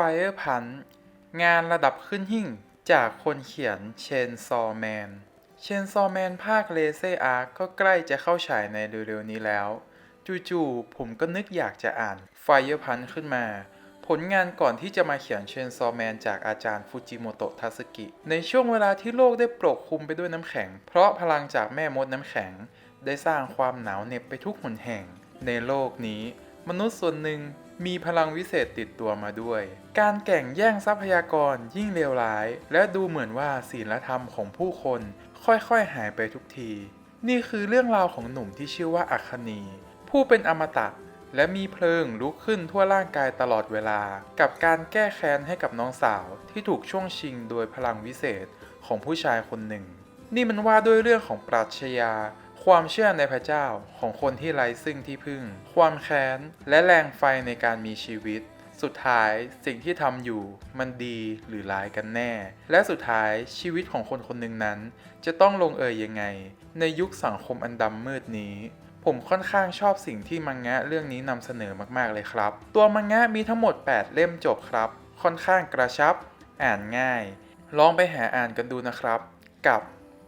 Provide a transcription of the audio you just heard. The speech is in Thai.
Fire Punch งานระดับขึ้นหิ่งจากคนเขียนเชนซอแมน เชนซอแมนภาคเลเซอาร์ก็ใกล้จะเข้าฉายในเร็วๆนี้แล้ว จู่ๆผมก็นึกอยากจะอ่าน Fire Punch ขึ้นมา ผลงานก่อนที่จะมาเขียนเชนซอแมนจากอาจารย์ฟูจิโมโตะทาสกิ ในช่วงเวลาที่โลกได้ปกคลุมไปด้วยน้ำแข็ง เพราะพลังจากแม่มดน้ำแข็ง ได้สร้างความหนาวเหน็บไปทุกหนแห่ง ในโลกนี้ มนุษย์ส่วนหนึ่ง มีพลังวิเศษติดตัวมาด้วย การแข่งแย่งทรัพยากรยิ่งเลวร้าย และดูเหมือนว่าศีลธรรมของผู้คน ค่อยๆหายไปทุกที นี่คือเรื่องราวของหนุ่มที่ชื่อว่าอัคคณีผู้เป็นอมตะและมีเพลิงลุกขึ้นทั่วร่างกายตลอดเวลา กับการแก้แค้นให้กับน้องสาวที่ถูกช่วงชิงโดยพลังวิเศษของผู้ชายคนหนึ่ง นี่มันว่าด้วยเรื่องของปรัชญา ความเชื่อในพระเจ้าของคนที่ไร้ซึ่งที่พึ่ง ความแค้น และแรงไฟในการมีชีวิต สุดท้ายสิ่งที่ทำอยู่ มันดีหรือร้ายกันแน่ และสุดท้ายชีวิตของคนคนหนึ่งนั้น จะต้องลงเอยยังไง ในยุคสังคมอันดำมืดนี้ผมค่อนข้างชอบสิ่งที่มังงะเรื่องนี้นำเสนอมากๆเลยครับ ตัวมังงะมีทั้งหมด 8 เล่มจบครับ ค่อนข้างกระชับ อ่านง่าย ลองไปหาอ่านกันดูนะครับ กับ